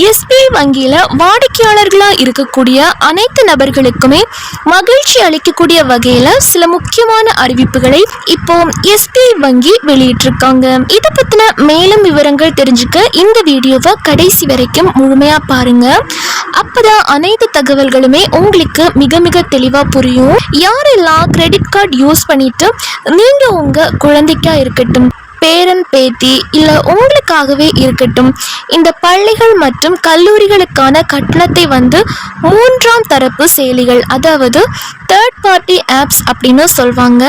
SBI வங்கியில் வாடிக்கையாளர்களாக இருக்கக்கூடிய அனைத்து நபர்களுக்குமே மகிழ்ச்சி அளிக்கக்கூடிய வகையில் சில முக்கியமான அறிவிப்புகளை இப்போ எஸ்பிஐ வங்கி வெளியிட்டிருக்காங்க. இதை பற்றின மேலும் விவரங்கள் தெரிஞ்சுக்க இந்த வீடியோவை கடைசி வரைக்கும் முழுமையாக பாருங்க. அப்போதான் அனைத்து தகவல்களுமே உங்களுக்கு மிக மிக தெளிவாக புரியும். யாரெல்லாம் கிரெடிட் கார்டு யூஸ் பண்ணிட்டு நீங்கள் உங்கள் குழந்தைக்கா இருக்கட்டும் பேரன் பேத்தி இல்லை உங்களுக்காகவே இருக்கட்டும். இந்த பள்ளிகள் மற்றும் கல்லூரிகளுக்கான கட்டணத்தை வந்து மூன்றாம் தரப்பு செயலிகள் அதாவது தேர்ட் பார்ட்டி ஆப்ஸ் அப்படின்னு சொல்வாங்க.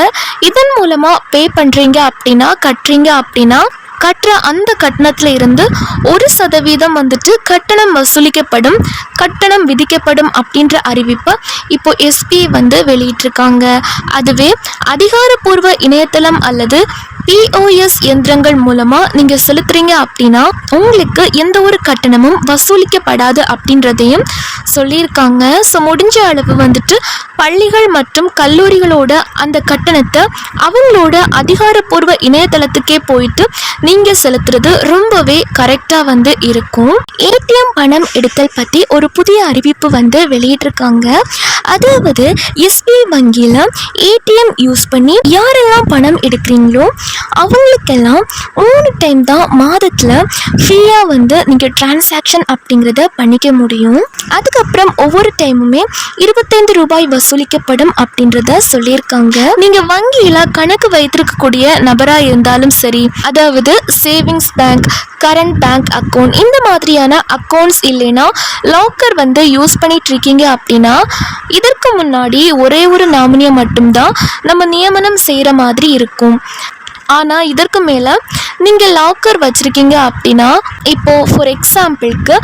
இதன் மூலமாக பே பண்ணுறீங்க அப்படின்னா கட்டுறீங்க அப்படின்னா கட்டுற அந்த கட்டணத்தில் இருந்து ஒரு சதவீதம் வந்துட்டு கட்டணம் வசூலிக்கப்படும் கட்டணம் விதிக்கப்படும் அப்படின்ற அறிவிப்பை இப்போ எஸ்பி வந்து வெளியிட்டிருக்காங்க. அதுவே அதிகாரப்பூர்வ இணையதளம் அல்லது பிஓஎஸ் எந்திரங்கள் மூலமா நீங்க செலுத்துறீங்க அப்படின்னா உங்களுக்கு எந்த ஒரு கட்டணமும் வசூலிக்கப்படாது அப்படின்றதையும் சொல்லியிருக்காங்க. ஸோ முடிஞ்ச அளவு வந்துட்டு பள்ளிகள் மற்றும் கல்லூரிகளோட அந்த கட்டணத்தை அவங்களோட அதிகாரப்பூர்வ இணையதளத்துக்கே போயிட்டு நீங்கள் செலுத்துறது ரொம்பவே கரெக்டாக வந்து இருக்கும். ஏடிஎம் பணம் எடுத்தல் பற்றி ஒரு புதிய அறிவிப்பு வந்து வெளியிட்டிருக்காங்க. அதாவது எஸ்பிஐ வங்கியில் ஏடிஎம் யூஸ் பண்ணி யாரெல்லாம் பணம் எடுக்கிறீங்களோ அவங்களுக்கெல்லாம் மூணு டைம் தான் மாதத்தில் ஃப்ரீயாக வந்து நீங்கள் டிரான்சாக்ஷன் அப்படிங்கிறத பண்ணிக்க முடியும். அது அதுக்கப்புறம் ஒவ்வொரு டைமுமே இருபத்தைந்து ரூபாய் வசூலிக்கப்படும் அப்படின்றத சொல்லியிருக்காங்க. நீங்கள் வங்கியில் கணக்கு வைத்திருக்கக்கூடிய நபராக இருந்தாலும் சரி அதாவது savings bank current bank account இந்த மாதிரியான அக்கௌண்ட்ஸ் இல்லைன்னா லாக்கர் வந்து யூஸ் பண்ணிட்டு இருக்கீங்க அப்படின்னா இதற்கு முன்னாடி ஒரே ஒரு நாமினியை மட்டும்தான் நம்ம நியமனம் செய்கிற மாதிரி இருக்கும். ஆனால் இதற்கு மேலே நீங்கள் லாக்கர் வச்சுருக்கீங்க அப்படின்னா இப்போது ஃபார் எக்ஸாம்பிளுக்கு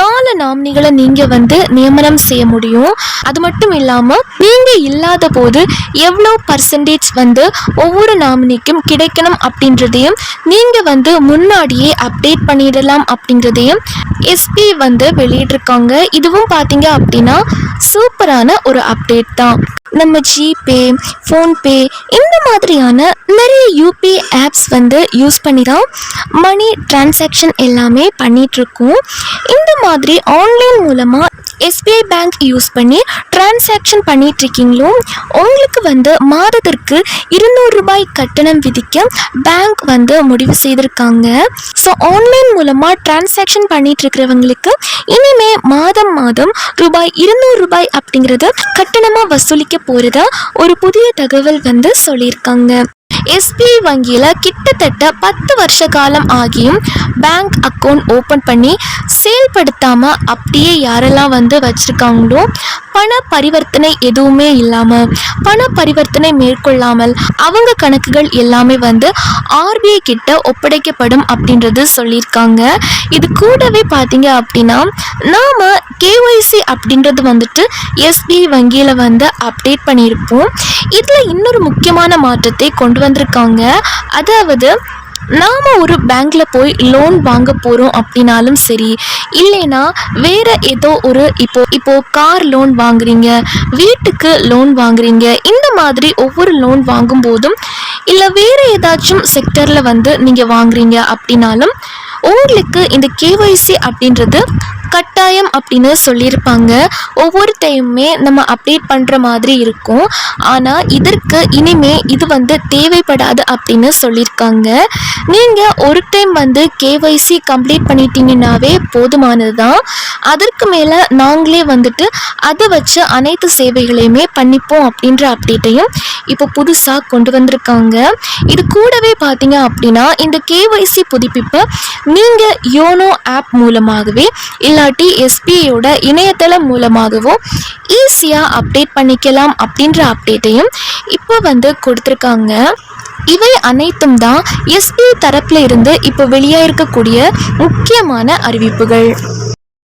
நாலு நாமினிகளை நீங்கள் வந்து நியமனம் செய்ய முடியும். அது மட்டும் இல்லாமல் நீங்கள் இல்லாத போது எவ்வளோ பர்சன்டேஜ் வந்து ஒவ்வொரு நாமினிக்கும் கிடைக்கணும் அப்படின்றதையும் நீங்கள் வந்து முன்னாடியே அப்டேட் பண்ணிடலாம் அப்படின்றதையும் எஸ்பி வந்து வெளியிட்டிருக்காங்க. இதுவும் பார்த்தீங்க அப்படின்னா சூப்பரான ஒரு அப்டேட் தான். நம்ம ஜிபே ஃபோன்பே இந்த மாதிரியான நிறைய யூபிஐ ஆப்ஸ் வந்து யூஸ் பண்ணி தான் மணி டிரான்சாக்ஷன் எல்லாமே பண்ணிகிட்ருக்கோம் இந்த மாதிரி ஆன்லைன் மூலமாக எஸ்பிஐ பேங்க் யூஸ் பண்ணி டிரான்சாக்ஷன் பண்ணிகிட்ருக்கீங்களோ உங்களுக்கு வந்து மாதத்திற்கு இருநூறு ரூபாய் கட்டணம் விதிக்க பேங்க் வந்து முடிவு செய்திருக்காங்க. ஸோ ஆன்லைன் மூலமாக டிரான்சாக்ஷன் பண்ணிகிட்ருக்கிறவங்களுக்கு இனிமே மாதம் மாதம் ரூபாய் இருநூறு ரூபாய் அப்படிங்கிறது கட்டணமாக வசூலிக்க போகிறதா ஒரு புதிய தகவல் வந்து சொல்லியிருக்காங்க. எஸ்பிஐ வங்கியில் கிட்டத்தட்ட பத்து வருஷ காலம் ஆகியும் பேங்க் அக்கௌண்ட் ஓப்பன் பண்ணி செயல்படுத்தாமல் அப்படியே யாரெல்லாம் வந்து வச்சுருக்காங்களோ பண பரிவர்த்தனை எதுவுமே இல்லாமல் பண பரிவர்த்தனை மேற்கொள்ளாமல் அவங்க கணக்குகள் எல்லாமே வந்து ஆர்பிஐ கிட்ட ஒப்படைக்கப்படும் அப்படின்றது சொல்லியிருக்காங்க. இது கூடவே பார்த்தீங்க அப்படின்னா நாம் கேஒய்சி அப்படின்றது வந்துட்டு எஸ்பிஐ வங்கியில் வந்து அப்டேட் பண்ணியிருப்போம். இதில் இன்னொரு முக்கியமான மாற்றத்தை கொண்டு வந்திருக்காங்க. அதாவது நாம் ஒரு பேங்க்கில் போய் லோன் வாங்க போகிறோம் அப்படின்னாலும் சரி இல்லைன்னா வேறு ஏதோ ஒரு இப்போ இப்போது கார் லோன் வாங்குறீங்க வீட்டுக்கு லோன் வாங்குறீங்க இந்த மாதிரி ஒவ்வொரு லோன் வாங்கும்போதும் இல்லை வேறு ஏதாச்சும் செக்டரில் வந்து நீங்கள் வாங்குறீங்க அப்படின்னாலும் உங்களுக்கு இந்த கேஒய்சி அப்படின்றது கட்டாயம் அப்படின்னு சொல்லியிருப்பாங்க. ஒவ்வொரு டைமுமே நம்ம அப்டேட் பண்ணுற மாதிரி இருக்கும். ஆனால் இதற்கு இனிமே இது வந்து தேவைப்படாது அப்படின்னு சொல்லியிருக்காங்க. நீங்கள் ஒரு டைம் வந்து கேஒய்சி கம்ப்ளீட் பண்ணிட்டீங்கன்னாவே போதுமானது தான் அதற்கு மேலே நாங்களே வந்துட்டு அதை வச்சு அனைத்து சேவைகளையுமே பண்ணிப்போம் அப்படின்ற அப்டேட்டையும் இப்போ புதுசாக கொண்டு வந்திருக்காங்க. இது கூடவே பார்த்தீங்க அப்படின்னா இந்த கேஒய்சி புதுப்பிப்பை நீங்கள் யோனோ ஆப் மூலமாகவே இல்லாட்டி எஸ்பிஐயோட இணையதளம் மூலமாகவோ ஈஸியாக அப்டேட் பண்ணிக்கலாம் அப்படின்ற அப்டேட்டையும் இப்போ வந்து கொடுத்துருக்காங்க. இவை அனைத்தும் தான் எஸ்பிஐ தரப்புல இருந்து இப்போ வெளியாயிருக்கக்கூடிய முக்கியமான அறிவிப்புகள்.